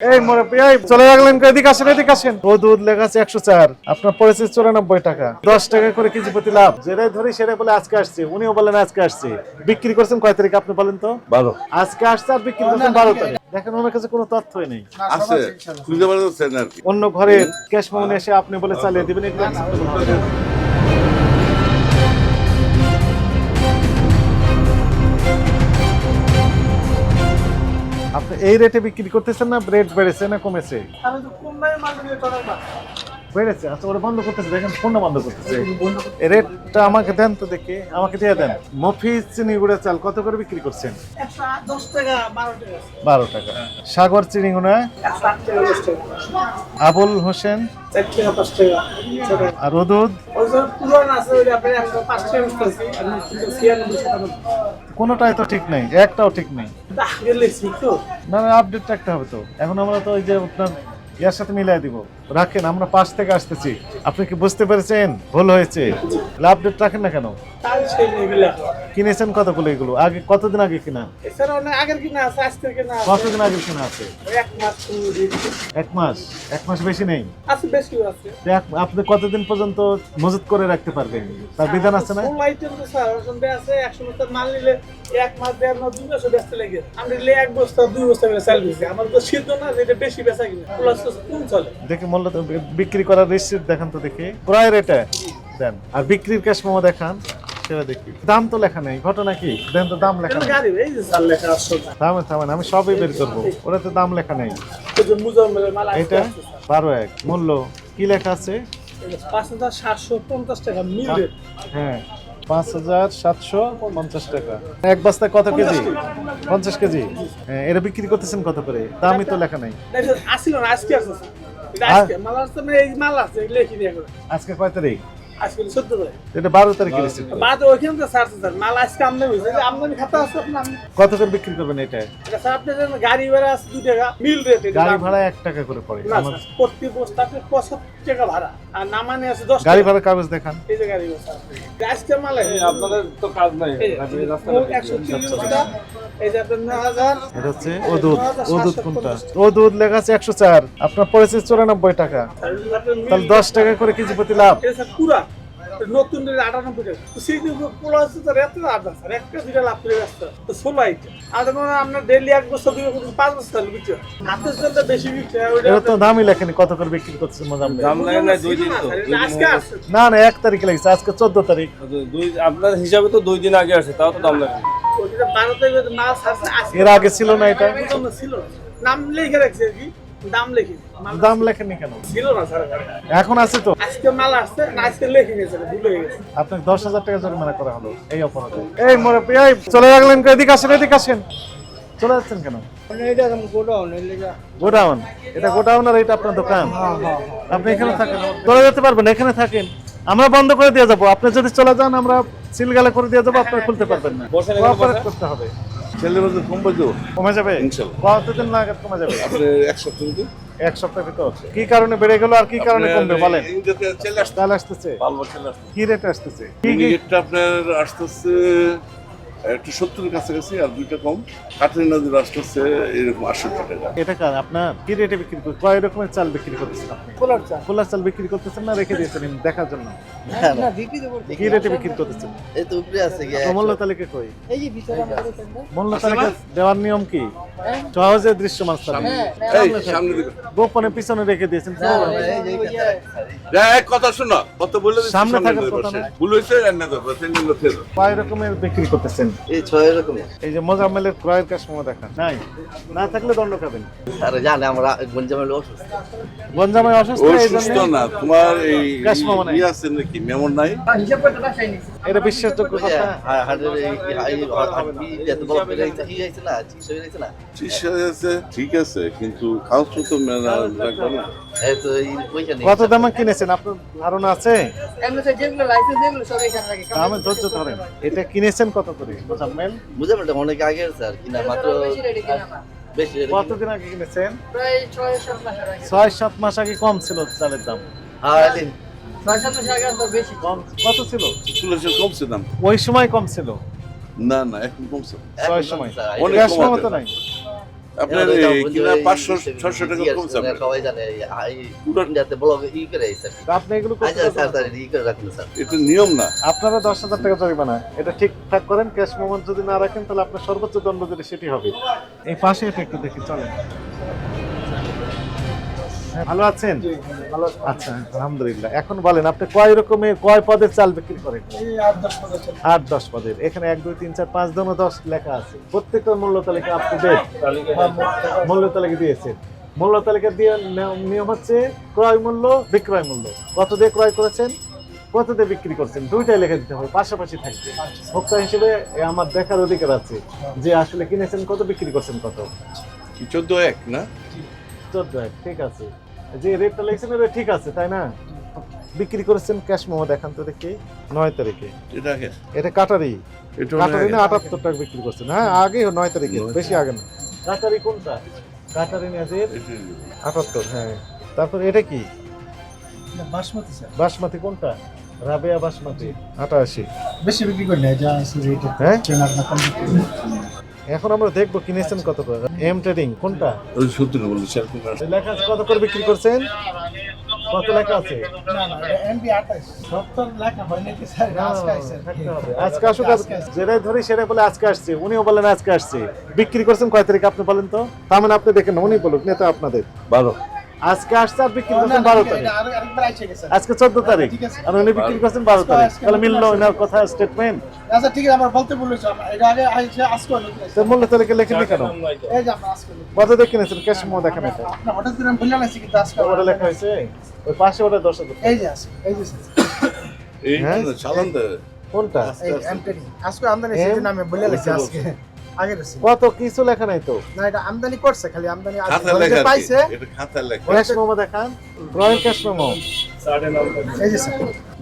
এই চলে রাখলেন এদিকে আসেন এদিকে আসেন। ও দুধ লেখা আছে একশো চার। আপনার পড়েছে চুরানব্বই টাকা। দশ টাকা করে কেজি প্রতি লাভ। যেটাই ধরি সেটাই বলে আজকে আসছে। উনিও বলেন আজকে আসছে। বিক্রি করছেন কয় তারিখ আপনি বলেন তো? বারো। আজকে আসছে আর বিক্রি করছেন বারো তারিখ। দেখেন ওনার কাছে কোনো তথ্যই নেই। আছে। খুঁজে পাওয়া যাচ্ছে না অন্য ঘরে ক্যাশ মাউন্ট এসে আপনি বলে চালিয়ে দিবেন আপনি এই রেটে বিক্রি করতেছেন না রেট বেড়েছে না কমেছে? বেড়েছে। আচ্ছা ওটা বন্ধ করতেছে দেখেন ফোনটা বন্ধ করতেছে। রেটটা আমাকে দেন তো দেখি আমাকে দিয়ে দেন। মফিজ চিনি গুঁড়া চাল কত করে বিক্রি করছেন? বারো টাকা। সাগর চিনি গুঁড়া একশো আট টাকা দশ টাকা। আবুল হোসেন? আর ওদুদ কোনোটাই তো ঠিক নেই একটাও ঠিক নেই। না না আপডেট রাখতে হবে তো। এখন আমরা তো ওই যে আপনার ইয়ার সাথে মিলাই দিব। রাখেন আমরা পাশ থেকে আসতেছি। আপনি কি বুঝতে পেরেছেন? ভুল হয়েছে। আপডেট রাখেন না কেন? কিনেছেন কতগুলো এগুলো? আগে কতদিন আগে কিনা? কতদিন আগে কিনা আছে? এক মাস। এক মাস? বেশি নেই? আপনি কতদিন পর্যন্ত মজুত করে রাখতে পারবেন? তার বিধান আছে না? মাল নিলে এক মাস দেড় মাস দুই মাসও ব্যস্ত লেগে। আমরা এক বস্তা দুই বস্তা করে চাল আমার তো সিদ্ধ না যেটা বেশি বেচা কিনা। প্লাস দেখি মূল্য বিক্রি করার রিসিপ্ট দেখান তো দেখি। প্রায় রেটে? দেন। আর বিক্রির ক্যাশ মোমো দেখান সেটা দেখি। দাম তো লেখা নেই ঘটনা কি? দেন তো দাম লেখা নেই। থামেন থামেন আমি সবই বের করব। ওরা তো দাম লেখা নেই। এটা? বারো এক। মূল্য? কি লেখা আছে? পাঁচ হাজার সাতশো পঞ্চাশ টাকা মিল হ্যাঁ। পাঁচ হাজার সাতশো পঞ্চাশ টাকা। এক বস্তা কত কেজি? পঞ্চাশ কেজি। হ্যাঁ এটা বিক্রি করতেছেন কত করে? দামই তো লেখা নাই। আসছিল না আজকে আসছে। স্যার। এটা আর- আজকে মাল মানে আছে লেখি আজকে কয় তারিখ? এটা বারো তারিখে কত করে বিক্রি করবেন এটা? এটা আপনি গাড়ি ভাড়া দু টাকা। মিল রেট গাড়ি ভাড়া এক টাকা করে পড়ে। প্রতি বস্তাতে পঁচাত্তর টাকা ভাড়া। আর নামানে আছে দশ গাড়ি ভাড়া কাগজ দেখান। এই যে গাড়ি ভাড়া স্যার। আজকে মাল আপনাদের তো কাজ নাই। এই যে, মোট একশো চল্লিশ এই যে আপনার হাজার এটা হচ্ছে ও দুধ ও দুধ কোনটা? ও লেখা আছে একশো চার। আপনার পড়েছে চুরানব্বই টাকা। তাহলে দশ টাকা করে কেজি প্রতি লাভ। পুরা। নতুন আটানব্বই টাকা তো পোলা হচ্ছে তো রেট আধা স্যার একটা দুইটা লাভ করে ব্যস্ত। তো ষোলো আইটেম আর আপনার ডেলি এক বছর দুই বছর পাঁচ বছর তাহলে বিক্রি হয়। হাতের জন্য বেশি বিক্রি হয় তো দামই লেখেনি কত করে বিক্রি করছে দাম লাগে না দুই দিন তো। আজকে না না এক তারিখে লেগেছে আজকে চোদ্দ তারিখ। দুই আপনার হিসাবে তো দুই দিন আগে আসে তাও তো দাম লাগে এর আগে ছিল না এটা। ছিল না। নাম লিখে রাখছে আর কি। দাম লিখে দাম লেখেনি কেন? ছিল না স্যার এখন আছে তো? আজকে মাল আসছে না আজকে লিখে ভুল হয়ে গেছে। আপনাকে দশ হাজার টাকা জরিমানা করা হলো এই অপরাধে। এই এই চলে রাখলেন এদিকে আসেন এদিকে আসেন। চলে যাচ্ছেন কেন? গোডাউন এটা গোডাউন আর এটা আপনার দোকান? আপনি এখানে থাকেন। চলে যেতে পারবেন এখানে থাকেন। আমরা বন্ধ করে দিয়ে যাব। আপনি যদি চলে যান আমরা সিলগালা করে দিয়ে যাব আপনার খুলতে পারবেন না। করতে হবে। ছেলে মধ্যে কম তো কমে যাবে। কতদিন নাগাদ কমে যাবে? আপনার এক সপ্তাহ এক সপ্তাহ ভিতর কি কারণে বেড়ে গেল আর কি কারণে কমবে বলেন? আসতে আসতেছে। কি রেট আসতেছে। কি কি রেটটা আপনার আসতেছে একটু সত্তরের কাছাকাছি আর দুইটা কম। কাঠের নদীর আসতেছে এরকম আটষট্টি টাকা। এটা কার? আপনার কি রেটে বিক্রি করছেন কয় রকমের চাল বিক্রি করতেছেন আপনি? খোলার চা খোলা চাল বিক্রি করতেছেন না রেখে দিয়েছেন এমনি দেখার জন্য? না বিক্রি দেবো কি রেটে বিক্রি করতেছেন? এই তো উপরে আছে গিয়ে মূল্য তালিকা কই? এই যে ভিতরে আমাদের মূল্য তালিকা দেওয়ার নিয়ম কি? সহজে দৃশ্যমান স্থানে। এই সামনে দিকে। গোপনে পিছনে রেখে দিয়েছেন। এক কথা শোনো কত বলে দিচ্ছি, সামনে থাকার কথা ভুল কয় রকমের বিক্রি করতেছেন? এই ছয় রকম এই যে মোজাম্মেলের ক্রয়ের কাজ সময় দেখা নাই না থাকলে দণ্ড খাবেন আর জানে আমরা গঞ্জামের অসুস্থ গঞ্জামে অসুস্থ না তোমার এই নাই। আছে নাকি মেমন নাই হিসাব চাইনি এটা বিশ্বাসযোগ্য কথা হার্টের এই এত বড় কি না চিকিৎসা হয়ে না ঠিক আছে ঠিক আছে কিন্তু কাউন্সিল তো মেলা রাখবে না কত দামে কিনেছেন আপনার ধারণা আছে এমনি স্যার যেগুলো লাইসেন্স যেগুলো সব এখানে রাখে দামে ধৈর্য ধরেন এটা কিনেছেন কত করে মোজাম্মেল বুঝতে অনেক আগে স্যার কিনা মাত্র বেশি কতদিন আগে কিনেছেন? প্রায় ছয় সাত মাস আগে। ছয় সাত মাস আগে কম ছিল চালের দাম। হ্যাঁ ছয় সাত মাস আগে বেশি কম কত ছিল? কম দাম। ওই সময় কম ছিল? না না এখন কমছে ছয় সময়। অনেক সময়। নাই? আপনার কিনা পাঁচশো ছশো টাকা কমছে আপনার। সবাই জানে ইন্ডিয়াতে ব্লগ ই করে স্যার আপনি এগুলো আচ্ছা স্যার স্যার ই করে রাখুন স্যার। এটা নিয়ম না। আপনারা দশ হাজার টাকা জরিমানা। এটা ঠিকঠাক করেন ক্যাশ মোমেন্ট যদি না রাখেন তাহলে আপনার সর্বোচ্চ দণ্ড যেটা সেটি হবে। এই পাশে এটা একটু দেখি চলেন। হ্যাঁ, ভালো আছেন? আচ্ছা আলহামদুলিল্লাহ। এখন বলেন আপনি কয় রকমের কয় পদের চাল বিক্রি করেন? আট দশ পদের ছিল। আট দশ পদের। এখানে এক দুই তিন চার পাঁচ দশ লেখা আছে। প্রত্যেকটা মূল্য তালিকা আপ টু ডেট মূল্য তালিকা দিয়েছে মূল্য তালিকা দিয়ে নিয়ম- নিয়ম হচ্ছে ক্রয় মূল্য বিক্রয় মূল্য। কত দিয়ে ক্রয় করেছেন? কত দিয়ে বিক্রি করছেন? দুইটাই লিখে দিতে হবে পাশাপাশি থাকবে। ভোক্তা হিসেবে আমার দেখার অধিকার আছে যে আসলে কিনেছেন কত বিক্রি করছেন কত। চোদ্দ এক না? চোদ্দ এক, ঠিক আছে। যে রেটটা লিখছেন ওটা ঠিক আছে তাই না? বিক্রি করেছেন ক্যাশ মোমো দেখান তো দেখি নয় তারিখে। এটা এটা কাটারি। এটা কাটারি না আটাত্তর টাকা বিক্রি করছেন। হ্যাঁ আগে নয় তারিখে বেশি আগে না। কাটারি কোনটা? কাটারি নাজের এটা- আটাত্তর হ্যাঁ। তারপর এটা কি? বাসমতি স্যার। বাসমতি কোনটা? রাবেয়া বাসমতি আটাশি। বেশি বিক্রি করি না যা আছে রেটে হ্যাঁ? এখন আমরা দেখব কিনেছেন কত করে। এম ট্রেডিং কোনটা? ওই সূত্র লেখা আছে কত করে বিক্রি করছেন? কত লেখা আছে? আজকে আসুক আজকে যেটাই ধরি সেটাই বলে আজকে আসছে। উনিও বলেন আজকে আসছে। বিক্রি করছেন কয় তারিখ আপনি বলেন তো? তার মানে আপনি দেখেন উনি বলুক নেতা আপনাদের। বারো। আজকে আসছে আর বিক্রি না, করছেন বারো তারিখ। আজকে চোদ্দ তারিখ। ঠিক আর উনি বিক্রি করছেন বারো তারিখ। তাহলে মিললো ওনার কথা স্টেটমেন্ট আচ্ছা ঠিক আছে আমার বলতে বলেছে এটা আগে আইছে আজকে হলো কি তো মূল্য তালিকা লেখেননি কেন? এই যে আমরা আজকে হলো। কত দিয়ে ক্যাশ মো দেখেন এটা। আপনার হঠাৎ করে আমি ভুলে গেছি কিন্তু আজকে ওটা লেখা হয়েছে? ওই পাশে ওটা দশ হাজার। এই যে আছে এই যে এই হ্যাঁ? চালান কোনটা? এই আজকে আমদানি আজকে। কত কিছু লেখা নাই তো। না এটা আমদানি করছে খালি আমদানি। পাইছে ক্যাশ মোমো দেখান রয়্যাল ক্যাশ মোমো। এই যে স্যার।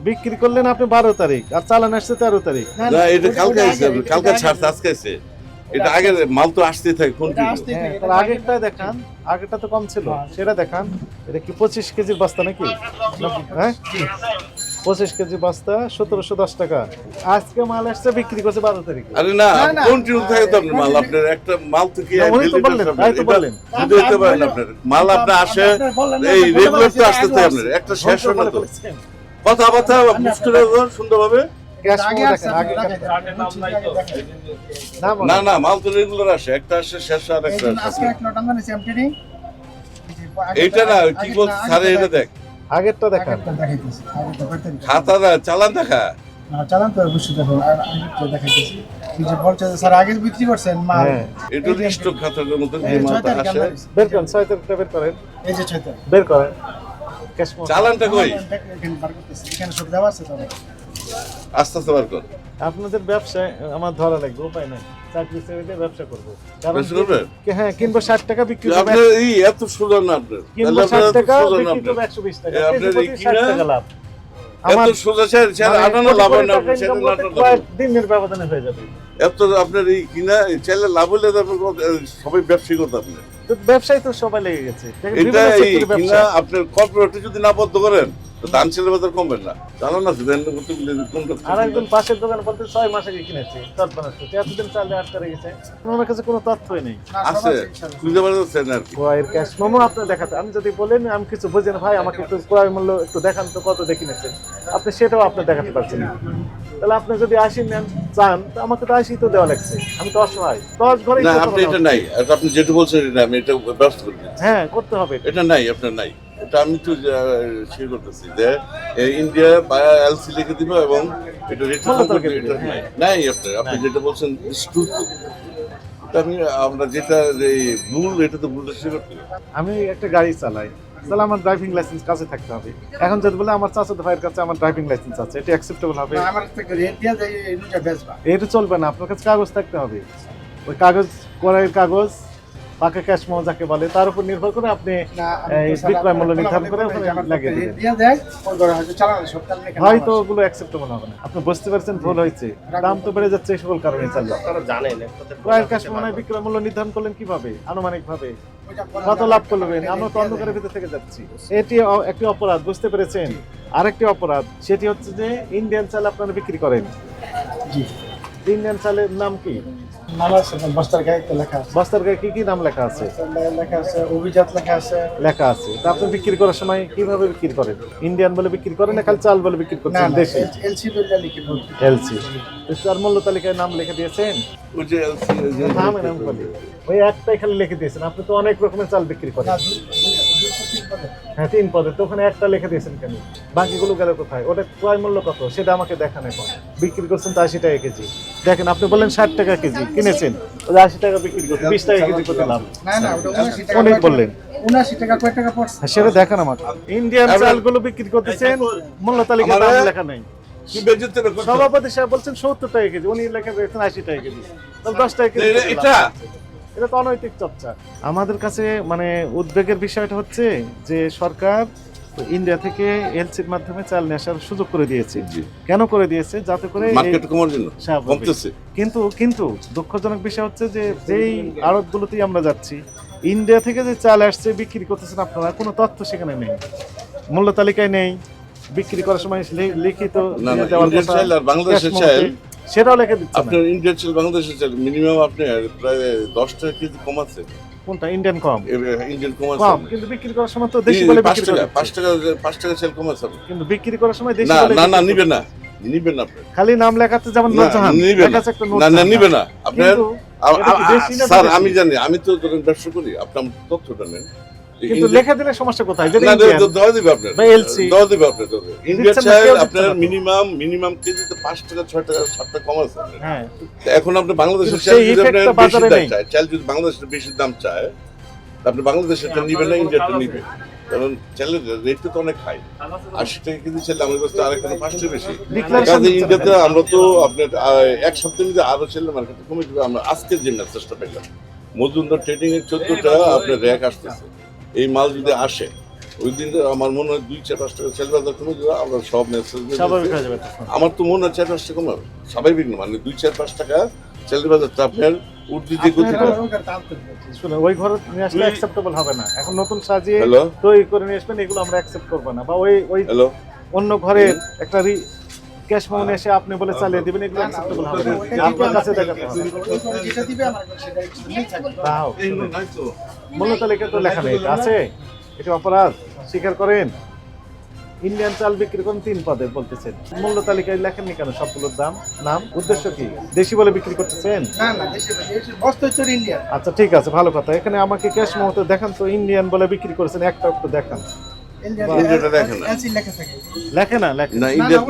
বিক্রি করলেন আপনি বারো তারিখ আর চালান আসছে তেরো তারিখ। না, এটা কালকে কালকে ছাড়ছে। আজকে এটা আগে মাল তো আসতে থাকে কোন আসতেই হ্যাঁ, থাকে, তাহলে এটা আগেরটা দেখান আগেরটা তো কম ছিল। হ্যাঁ। সেটা দেখান এটা কি পঁচিশ কেজির বস্তা নাকি? হ্যাঁ পঁচিশ কেজি বস্তা সতেরোশো দশ টাকা। আজকে মাল আসছে বিক্রি করছে বারো তারিখে। আরে না। কন্টিনিউ থাকে তো মাল? আপনার একটা মাল তো কি উনি তো বললেন, আপনার তাই তো বললেন। দিতে পারেন আপনার। মাল আপনার আসে এই রেগুলার তো আসতে থাকে আপনার। একটা শেষ হয় না তো। কথাবার্তা বুঝ করে সুন্দরভাবে। না না মাল তো রেগুলার আসে। একটা আসে শেষ আর একটা আসে। এমটেডি এইটা না কি বল স্যারে এটা দেখ। আগেরটা দেখান দেখাইতেছি। খাতা না চালান দেখা। না চালান তো অবশ্যই দেখো। আর আগেরটা দেখাইতেছি। এই যে বলছে স্যার আগে বিক্রি করছেন মাল। হ্যাঁ। এটা স্টক খাতার মধ্যে যে যে মালটা আসে। বের করেন ছয় তারিখটা বের করেন। এই যে ছয় তারিখ বের করেন। ক্যাশ মোমো চালানটা কই? এখানে বার করতেছি। এখানে সব দেওয়া আছে তো? আস্তে আস্তে বার কর। আপনাদের ব্যবসায় আমার ধরা লাগবে উপায় নাই। চাকরি ছেড়ে ব্যবসা করব। কারণ হ্যাঁ কিনবো ষাট টাকা বিক্রি করব এই এত সোজা না আপনার। কিনবো ষাট টাকা বিক্রি করব একশো বিশ টাকা। আপনার এই কিনা- লাভ। আমার সোজা আটানো হয় না। দিনের ব্যবধানে হয়ে যাবে। এত আপনার এই কিনা ছেলে লাভ হলে তো আপনার কত- সবাই ব্যবসায়ী করতে আপনি তো ব্যবসায় তো সবাই লেগে গেছে। এটা এই কিনা আপনার কর্পোরেটে যদি না বদ্ধ করেন তো ধান ছেলে বাজার কমবেন না। জানো না দেন করতে কোনটা আর একজন পাশের দোকান বলতে ছয় মাস আগে কিনেছে তৎপর এতদিন চালে আটকা রেখেছে কাছে কোনো তথ্যই নেই। আছে খুঁজে পাওয়া যাচ্ছে না ক্যাশ মোমো আপনার দেখাতে আমি যদি বলেন আমি কিছু বুঝি না ভাই আমাকে একটু ক্রয় মূল্য একটু দেখান তো কত দেখে নিয়েছেন আপনি সেটাও আপনি দেখাতে পারছেন না। তাহলে আপনি যদি আশি নেন চান তো আমাকে তো আশি তো দেওয়া লাগছে। আমি তো অসহায়। দশ ঘরে না আপনি এটা নাই। আর আপনি যেটা বলছেন এটা আমি এটা ব্যস্ত করে হ্যাঁ করতে হবে। এটা নাই আপনার নাই। এটা আমি তো শেয়ার করতেছি যে ইন্ডিয়া বা এলসি লিখে দিব এবং এটা দিবে, নাই আপনার আপনি যেটা বলছেন এটা আমি আমরা যেটা এই ভুল এটা তো ভুলটা স্বীকার করি আমি একটা গাড়ি চালাই। তাহলে আমার ড্রাইভিং লাইসেন্স কাছে থাকতে হবে। এখন যদি বলে আমার চাচাতো ভাইয়ের কাছে আমার ড্রাইভিং লাইসেন্স আছে এটা অ্যাকসেপ্টেবল হবে? এটা চলবে না আপনার কাছে কাগজ থাকতে হবে। ওই কাগজ করার কাগজ পাকা ক্যাশ মো যাকে বলে তার উপর নির্ভর করে আপনি বিক্রয় মূল্য নির্ধারণ করে ওখানে লাগিয়ে দিবেন। হয়তো ওগুলো অ্যাকসেপ্টেবল হবে না। আপনি বুঝতে পারছেন ভুল হয়েছে। দাম তো বেড়ে যাচ্ছে এই সকল কারণে চালবে ক্রয়ের ক্যাশ মনে হয় বিক্রয় মূল্য নির্ধারণ করলেন কীভাবে? আনুমানিক ভাবে কত লাভ করবেন আমরা তো অন্ধকারের ভিতর থেকে যাচ্ছি। এটি একটি অপরাধ বুঝতে পেরেছেন? আরেকটি অপরাধ সেটি হচ্ছে যে ইন্ডিয়ান চাল আপনারা বিক্রি করেন। জি। ইন্ডিয়ান চালের নাম কি? নাম আছে বস্তার গায়ে লেখা আছে। বস্তার গায়ে কি কি নাম লেখা আছে? লেখা আছে অভিজাত লেখা আছে। লেখা আছে। তা আপনি বিক্রি করার সময় কীভাবে বিক্রি করেন? ইন্ডিয়ান বলে বিক্রি করেন না খালি চাল বলে বিক্রি করছেন? দেশি? এলসি বিলটা লিখে এলসি তার মূল্য তালিকায় নাম লিখে দিয়েছেন? ওই যে LC নাম নাম বলি। ওই একটাই খালি লিখে দিয়েছেন। আপনি তো অনেক রকমের চাল বিক্রি করেন। হ্যাঁ তিন পদে। তো ওখানে একটা লিখে দিয়েছেন কেন? বাকিগুলো গেল কোথায়? ওটা ক্রয় মূল্য কত? সেটা আমাকে দেখান এখন। বিক্রি করছেন তো আশি টাকা কেজি। দেখেন আপনি বললেন ষাট টাকা কেজি। কিনেছেন। ওই আশি টাকা বিক্রি করছেন। বিশ টাকা কেজি করতে লাভ। অনেক বললেন। উনআশি টাকা কয় টাকা পড়ছে। হ্যাঁ, সেটা দেখান আমাকে। ইন্ডিয়ান চালগুলো বিক্রি করতেছেন মূল্য তালিকা দাম লেখা নাই? সভাপতি সাহেব বলছেন সত্তর টাকা কেজি। উনি লেখা দিয়েছেন আশি টাকা কেজি। তাহলে দশ টাকা কেজি এটা- এটা? তো অনৈতিক চর্চা। আমাদের কাছে মানে উদ্বেগের বিষয়টা হচ্ছে যে সরকার ইন্ডিয়া থেকে এলসির মাধ্যমে চাল নিয়ে আসার সুযোগ করে দিয়েছে। কেন করে দিয়েছে? যাতে করে মার্কেট কমার জন্য। কমতেছে। কিন্তু কিন্তু দুঃখজনক বিষয় হচ্ছে যে যেই আড়তগুলোতেই আমরা যাচ্ছি ইন্ডিয়া থেকে যে চাল আসছে বিক্রি করতেছেন আপনারা কোনো তথ্য সেখানে নেই। মূল্য তালিকায় নেই। বিক্রি করার সময় লিখিত না, না, দেওয়ার কথা, বাংলাদেশের চাল, মধ্যে, সেটাও লিখে দিচ্ছে না। আপনার ইন্ডিয়ান চাল বাংলাদেশের চাল মিনিমাম আপনার প্রায় দশ টাকা কেজি কমাচ্ছে কোনটা? ইন্ডিয়ান কম? ইন্ডিয়ান কম কমাচ্ছে কিন্তু বিক্রি করার সময় তো দেশি বলে বিক্রি করে পাঁচ টাকা পাঁচ টাকা চাল কমাচ্ছে আপনি। কিন্তু বিক্রি করার সময় দেশি না বলে না না নিবে না। নিবে না আপনি। খালি নাম লেখাতে যেমন না, নিবে না। আছে না না। নিবে না। আপনার কিন্তু আ- এটা কি আ- দেশি না স্যার আমি জানি আমি তো ধরেন ব্যবসা করি। আপনি আমার তথ্যটা নেন। কিন্তু লেখা দিলে সমস্যা কোথায়? দেওয়া দিবে আপনার। বা দেওয়া দিবে আপনার ইন্ডিয়ান চাল আপনার মিনিমাম মিনিমাম কেজিতে পাঁচ টাকা ছয় টাকা সাত টাকা কম আছে। হ্যাঁ। এখন আপনি বাংলাদেশের চাল যদি আপনার বেশি দাম চায় চাল যদি বাংলাদেশের বেশি দাম চায় আপনি বাংলাদেশেরটা নিবেন না ইন্ডিয়াটা নিবে কারণ চালের রেটটা তো অনেক হাই আশি টাকা কেজি চাল আমাদের কাছে আরেক টাকা পাঁচ টাকা বেশি। কাজে ইন্ডিয়াতে আমরা তো আপনার এক সপ্তাহের মধ্যে আরও ছেলে মার্কেটে কমে যাবে। আমরা আজকের যে চেষ্টা পেলাম মজুমদার ট্রেডিং এর চোদ্দটা আপনার র্যাক আসতেছে। এই মাল যদি আসে ওই দিন আমার মনে হয় দুই চার পাঁচ টাকা সেল বাজার কমে যাবে আমরা সব মেসেজ। আমার তো মনে হয় চার পাঁচ টাকা কমাবে। স্বাভাবিক না মানে দুই চার পাঁচ টাকা সেলের বাজারটা আপনার উর্দি যে গতিটা ওই ঘরে নিয়ে আসলে অ্যাকসেপ্টেবল হবে না। এখন নতুন সাজিয়ে তৈরি করে নিয়ে আসবেন এগুলো আমরা অ্যাকসেপ্ট করব না। বা ওই ওই অন্য ঘরে একটা ক্যাশ মাউন্ট এসে আপনি বলে চালিয়ে দিবেন এগুলো অ্যাকসেপ্টেবল হবে আপনার কাছে দেখাতে হবে। তাও মূল্য তালিকা তো লেখা নেই আছে। এটা অপরাধ স্বীকার করেন। ইন্ডিয়ান চাল বিক্রি করেন তিন পদে বলতেছেন। মূল্য তালিকায় লেখেননি কেন সবগুলোর দাম? নাম? উদ্দেশ্য কি? দেশি বলে বিক্রি করতেছেন? আচ্ছা ঠিক আছে ভালো কথা। এখানে আমাকে ক্যাশ মতো দেখান তো ইন্ডিয়ান বলে বিক্রি করেছেন একটা একটু দেখান। ইন্ডিয়াটা দেখে না। এলসি লেখা থাকে। লেখে না লেখে না। না। ইন্ডিয়া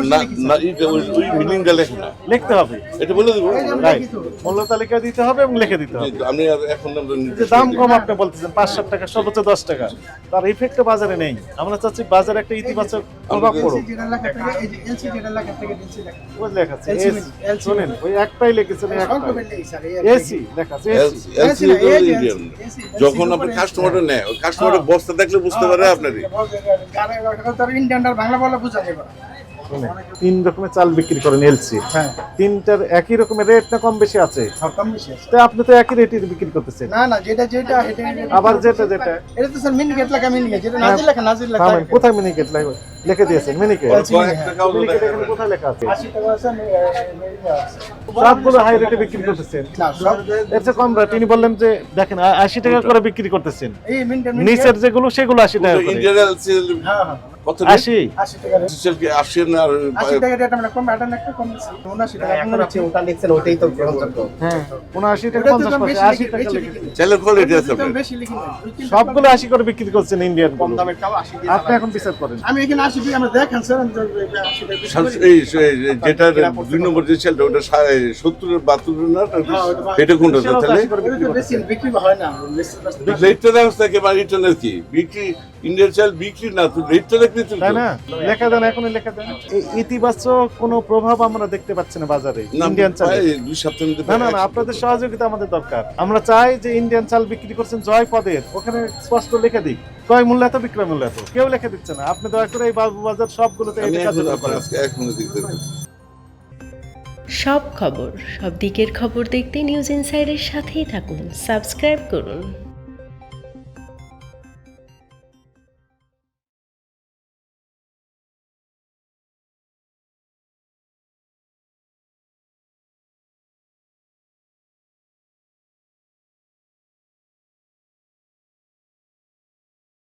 না লিখেছে। ওই ওই লেখে না। লিখতে হবে। এটা বলে দেবো। এই যে আমরা রাইট মূল্য তালিকা দিতে হবে এবং লিখে দিতে হবে। আমি এখন আমরা যে নির্দেশ দাম কম আপনি বলতেছেন পাঁচ সাত টাকা সর্বোচ্চ দশ টাকা। তার ইফেক্ট বাজারে নেই। আমরা চাচ্ছি বাজারে একটা ইতিবাচক প্রভাব পড়ুক। LC যেটা লেখা থাকে এই যে এলসি যেটা লেখা থাকে এলসি লেখা থাকে। ওই শোনেন একটাই লিখেছেন। এসি লেখা যখন আপনি উপরে কাস্টমারটা নেয় ওই কাস্টমারের বস্তা দেখলে বুঝতে পারে আপনারই। ইন্ডিয়ান আর বাংলা বলা বোঝা যাবে তিন রকমের চাল বিক্রি করেন এলসি হ্যাঁ। তিনটার একই রকমের রেট না কম বেশি আছে? কম বেশি আছে। তো আপনি তো একই রেটে বিক্রি করতেছেন। না না যেটা যেটা আবার যেটা যেটা? এটা তো স্যার মিনিকেট লেখা মিনিকেট যেটা নাজিল লেখা নাজিল লেখা। থামেন, কোথায় মিনিকেট লিখে দিয়েছেন মিনিকেট তো মিনিকেট এখানে কোথায় লেখা আছে। সবগুলো হাই রেটে বিক্রি করতেছেন। সব এর চেয়ে কম রেট তিনি বললেন যে দেখেন আশি টাকা করে বিক্রি করতেছেন। নিচের যেগুলো সেগুলো আশি টাকা করে। হ্যাঁ হ্যাঁ। কত আশি? আশি আর হ্যাঁ সবগুলো আশি করে বিক্রি করছেন ইন্ডিয়ান আপনি এখন বিচার করেন। আমি এখানে যেটা দুই নম্বর যে চালটা ওটা না? এটা কোনটা তাহলে? বিক্রি বিক্রি হয় না। বেশি বেশি- রেটটা দাম থাকে বা রিটার্নের কি? বিক্রি ইন্ডিয়ান চাল বিক্রি না তো রেটটা দেখলে তো তাই না? লেখা দেন এখনই লেখা দেন। ইতিবাচক কোনো প্রভাব আমরা দেখতে পাচ্ছি না বাজারে ইন্ডিয়ান চাল দুই সপ্তাহের মধ্যে না না না আপনাদের সহযোগিতা আমাদের দরকার। আমরা চাই যে ইন্ডিয়ান চাল বিক্রি করছেন জয় পদের ওখানে স্পষ্ট লিখে দিক। ক্রয় মূল্য এত বিক্রয় মূল্য এত? কেউ লিখে দিচ্ছে না। আপনি দয়া করে এই বাজার সবগুলোতে এখন সব খবর সব দিকের খবর দেখতে নিউজ ইনসাইডের সাথেই থাকুন। সাবস্ক্রাইব করুন।